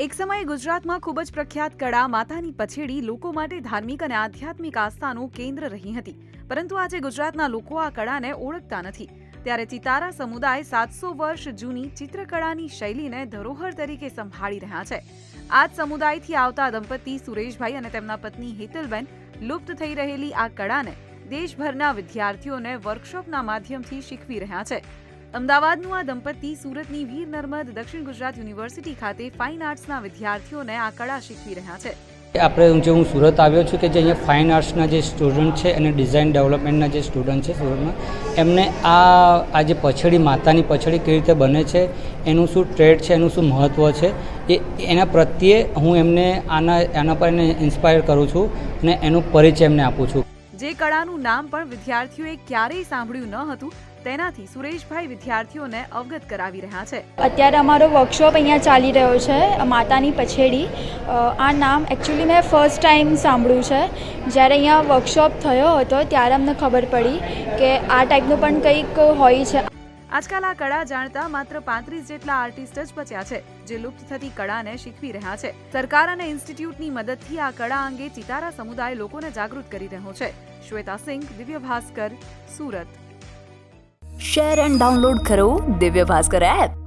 એક સમયે ગુજરાતમાં ખૂબ જ પ્રખ્યાત કળા માતાની પછેડી લોકો માટે ધાર્મિક અને આધ્યાત્મિક આસ્થાનું કેન્દ્ર રહી હતી. પરંતુ આજે ગુજરાતના લોકો આ કળાને ઓળખતા નથી. ત્યારે ચિતારા સમુદાય સાતસો વર્ષ જૂની ચિત્રકળાની શૈલીને ધરોહર તરીકે સંભાળી રહ્યા છે. આ જ સમુદાયથી આવતા દંપતી સુરેશભાઈ અને તેમના પત્ની હેતલબેન લુપ્ત થઈ રહેલી આ કળાને દેશભરના વિદ્યાર્થીઓને વર્કશોપના માધ્યમથી શીખવી રહ્યા છે. અમદાવાદનું આ દંપતી સુરતની વીર નર્મદ દક્ષિણ ગુજરાત યુનિવર્સિટી ખાતે ફાઇન આર્ટ્સના વિદ્યાર્થીઓને આ કળા શીખવી રહ્યા છે. આપણે જે હું સુરત આવ્યો છું કે જે અહીંયા ફાઇન આર્ટ્સના જે સ્ટુડન્ટ છે અને ડિઝાઇન ડેવલપમેન્ટના જે સ્ટુડન્ટ છે સુરતમાં, એમને આ આ જે પછડી, માતાની પછડી કેવી રીતે બને છે, એનું શું ટ્રેડ છે, એનું શું મહત્ત્વ છે, એ, એના પ્રત્યે હું એમને આના આના પર એને ઇન્સ્પાયર કરું છું અને એનો પરિચય એમને આપું છું. જે કળાનું નામ પણ વિદ્યાર્થીઓએ ક્યારેય સાંભળ્યું ન હતું, તેનાથી સુરેશભાઈ વિદ્યાર્થીઓને અવગત કરાવી રહ્યા છે. અત્યારે અમારો વર્કશોપ અહીંયા ચાલી રહ્યો છે માતાની પછેડી. આ નામ એકચ્યુઅલી મેં ફર્સ્ટ ટાઈમ સાંભળ્યું છે. જ્યારે અહીંયા વર્કશોપ થયો હતો, ત્યારે અમને ખબર પડી કે આ ટાઈપનું પણ કંઈક હોય છે. આજકાલ આ કળા જાણતા માત્ર પાંત્રીસ જેટલા આર્ટિસ્ટ જ બચ્યા છે, જે લુપ્ત થતી કળાને શીખવી રહ્યા છે. સરકાર અને ઇન્સ્ટિટ્યૂટની મદદથી આ કળા અંગે ચિતારા સમુદાય લોકોને જાગૃત કરી રહ્યો છે. Shweta Singh, Divya Bhaskar, Surat. Share and download કરો દિવ્ય ભાસ્કર એપ